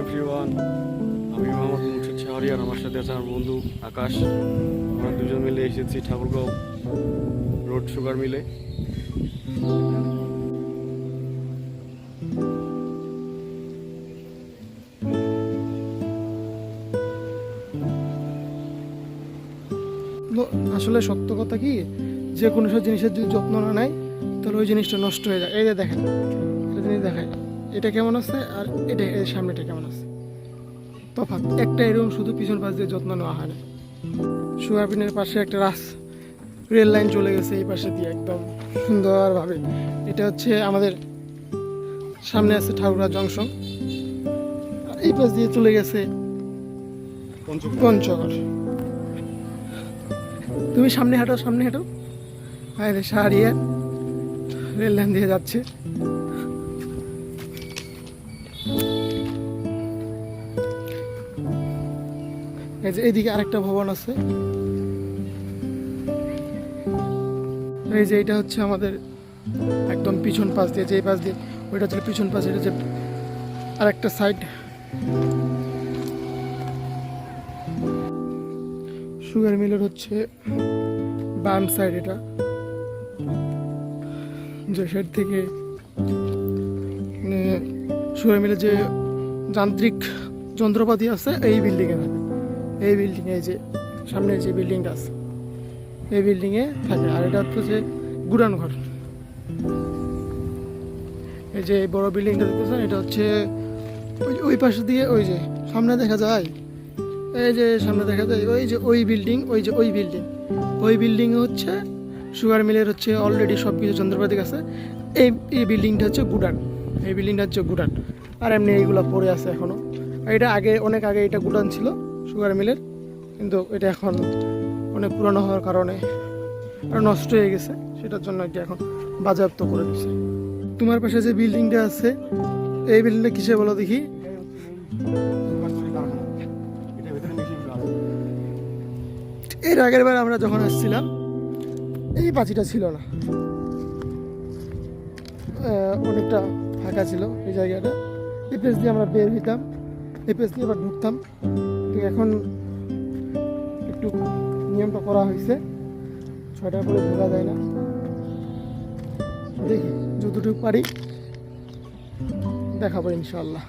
Everyone আমি মোহাম্মদ মুর্শিদ আর আমার সাথে আছে আমার বন্ধু আকাশ। আমরা দুজন মিলে এসেছি ঠাকুরগাঁও রোড সুগার মিলে। আসলে সত্য কথা কি? যে কোনো সব জিনিসের যদি যত্ন না নেয়, তাহলে ওই জিনিসটা নষ্ট হয়ে যায়। এই যে দেখেন দেখায় এটা কেমন আছে? আর এটা এর সামনেটা কেমন আছে? তফাৎ একটা এরকম শুধু পিছন পাশ দিয়ে যত্ন নেওয়া হয় না। সুগারপিনের পাশে একটা রাস রেল লাইন চলে গেছে এই পাশে দিয়ে একদম সুন্দরভাবে। এটা হচ্ছে আমাদের সামনে আছে ঠাকুরা জংশন। আর এই পাশ দিয়ে চলে গেছে পঞ্চগড়। তুমি সামনে হাঁটো সামনে হাঁটো। বাইরে সারিয়ে রেল লাইন দিয়ে যাচ্ছে। এই যে এইদিকে আরেকটা ভবন আছে। এই যে এটা হচ্ছে আমাদের একদম পিছন পাশ দিয়ে যে পাশ দিয়ে, ওইটা হচ্ছে পিছন পাশ, এটা হচ্ছে আরেকটা সাইড সুগার মিলের হচ্ছে বাম সাইড এটা। যে সাইড থেকে মানে সুগার মিলের যে যান্ত্রিক যন্ত্রপাতি আছে, এই বিল্ডিংয়ে এই বিল্ডিংয়ে যে সামনে যে বিল্ডিংটা আছে, এই বিল্ডিংয়ে থাকে। আর এটা হচ্ছে যে গুড়ান ঘর। এই যে বড় বিল্ডিংটা দেখতেছেন, এটা হচ্ছে ওই ওই পাশে দিয়ে ওই যে, সামনে দেখা যায়, এই যে সামনে দেখা যায়, ওই যে ওই বিল্ডিং ওই যে ওই বিল্ডিং ওই বিল্ডিং হচ্ছে সুগার মিলের হচ্ছে অলরেডি সব কিছু যন্ত্রপাতি আছে। এই এই বিল্ডিংটা হচ্ছে গুডান। এই বিল্ডিংটা হচ্ছে গুডান। আর এমনি এইগুলো পড়ে আছে এখনও। আর এটা আগে, অনেক আগে এটা গুডান ছিল। সুগার মিলের, কিন্তু এটা এখন অনেক পুরনো হওয়ার কারণে আর নষ্ট হয়ে গেছে। সেটার জন্য এটা এখন বাজেয়াপ্ত করে দিচ্ছে তোমার পাশে যে বিল্ডিংটা আছে, এই বিল্ডিংটা কিসে বলো দেখি? এর আগের বার আমরা যখন আসছিলাম, এই পাঁচিটা ছিল না। অনেকটা ফাঁকা ছিল এই জায়গাটা। এই পেজ দিয়ে আমরা বের হইতাম, এই পেজ দিয়ে আবার ঢুকতাম। তো এখন একটু নিয়মটা করা হয়েছে। ছয়টার পরে ঢোকা যায় না। দেখি, যতটুকু পারি দেখাবো ইনশাল্লাহ